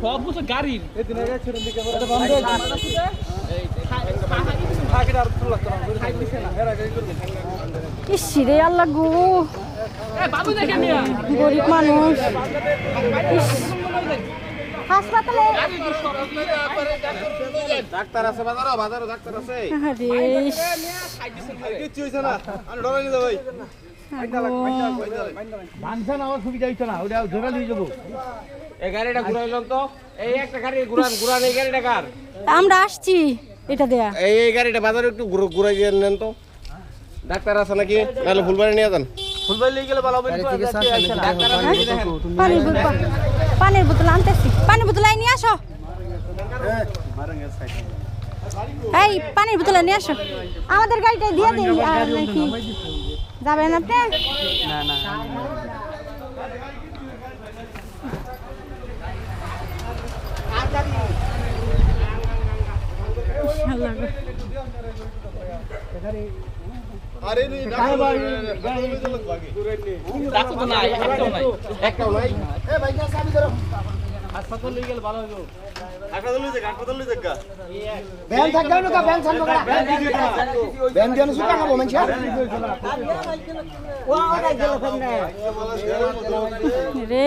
সব কিছু গাড়ির ইস রে আল্লাহ গো। বাবু দেখে মিয়া গরিব মানুষ। হাসপাতালে ডাক্তার আছে বাজারও বাজারও ডাক্তার আছে। আরে ইস, হইছে না আমি ডরাই ভাই বানসান আমার সুবিধা হইতো না ওটা জোগাড় যাব। এই গাড়িটা ঘুরাইলাম তো এই একটা গাড়ি ঘুরান ঘুরান এই গাড়িটা কার? আমরা আসছি এটা দেয়া। এই এই গাড়িটা বাজারে একটু ঘুরাই দিয়ে নেন তো। ডাক্তার আছে নাকি? ফুলবাড়ি নিয়ে যান। ফুলবাই লিয়ে গেলে ভালো হবে ডাক্তার আছে পানির বোতল আনতেছি। পানির বোতল নিয়ে আসো। এই, পানির বোতল নিয়ে আসো। আমাদের গাড়িটা দিয়ে দিই, আর নাকি যাবেন আপনি? নি না ব্যান থাকবে না ব্যান দিয়ে সুতা খাব মানুষ ও ওটা গেল সামনে। রে।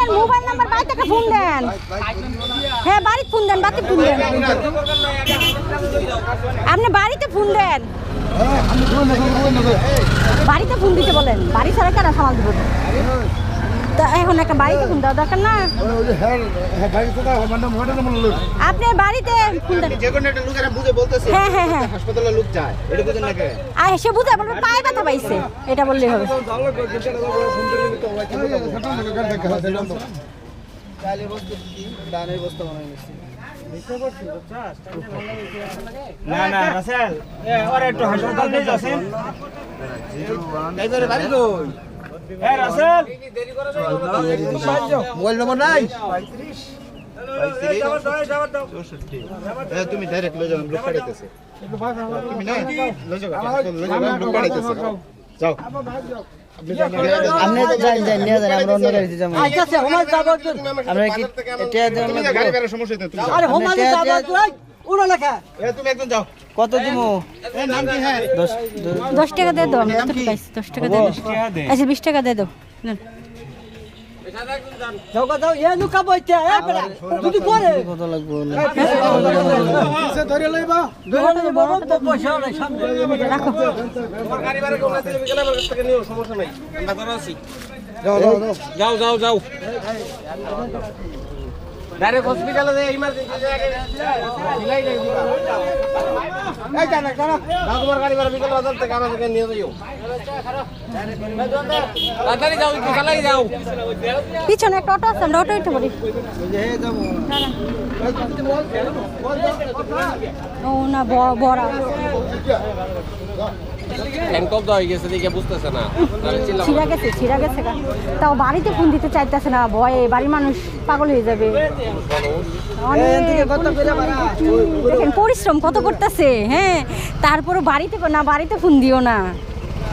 আপনার মোবাইল নাম্বার বাড়ি থেকে ফোন দেন। হ্যাঁ বাড়িতে ফোন দেন, বাড়িতে ফোন দেন। আপনি বাড়িতে ফোন দেন। বাড়িতে ফোন দিতে বলেন। বাড়ি ছাড়া কেন সামাল দিব? এখন একটা বাড়িতে ফোন দেওয়া দরকার না। আপনি বাড়িতে ফোন দেন। যে কোনো একটা লোকেরা বুঝে বলতেছে হ্যাঁ হ্যাঁ হ্যাঁ। হাসপাতালে লোক যায়। এটা বুঝেন আর সে বুঝে বলবে পায়ে ব্যথা পাইছে। এটা বললেই হবে। না না রাসেল। একটু হাসপাতাল নিয়ে যাচ্ছেন। বাড়ি কই? মোবাইল নম্বর নাই? তুমি ডাইরেক্ট লয়ে যাও লোক পাঠাইতেছে। তুমি না লয়ে যাও লোক পাঠাইতেছে যাও। আপনি যাই যাই নিয়ে যান আমরা অন্য গাড়িতে যাব। আচ্ছা আচ্ছা যাব আমরা কি এটা গাড়ি সমস্যা আরে যাব টেয়া- লেখা এ, তুমি একদম যাও কত দিমু এ নাম কি হ্যাঁ দশ দশ- দশ টাকা দিয়ে দাও আমি এতটুকু পাইছি দশ টাকা দিয়ে দাও আচ্ছা বিশ টাকা দিয়ে দাও নেন। যাও গা যাও এ লুকা বইতে এ বেটা যদি পরে কত লাগবো দোকানে বড় তো পয়সা নাই সামনে রাখো তোমার গাড়ি বাড়ি কোন দিলে বিকেলে আমার থেকে নিও সমস্যা নাই আমরা ধরে আছি যাও যাও যাও যাও যাও যাও ডাইরেক্ট হসপিটালে যে ইমার্জেন্সি জায়গায় সিলাই নাই এই জানা জানা যাও তোমার গাড়ি বাড়ি বিকেলে বাজার থেকে আমাদেরকে নিয়ে যাইও তাড়াতাড়ি যাও একটু চালাই যাও পিছনে একটা অটো আছে আমরা অটো পারি যাব ও না বড় হ্যান্ডকপ দেওয়া হয়ে গেছে দেখে বুঝতেছে না। ছিঁড়া গেছে ছিঁড়া গেছে তাও বাড়িতে ফোন দিতে চাইতেছে না ভয়ে বাড়ির মানুষ পাগল হয়ে যাবে। দেখেন পরিশ্রম কত করতেছে হ্যাঁ। তারপরে বাড়িতে না বাড়িতে ফোন দিও না।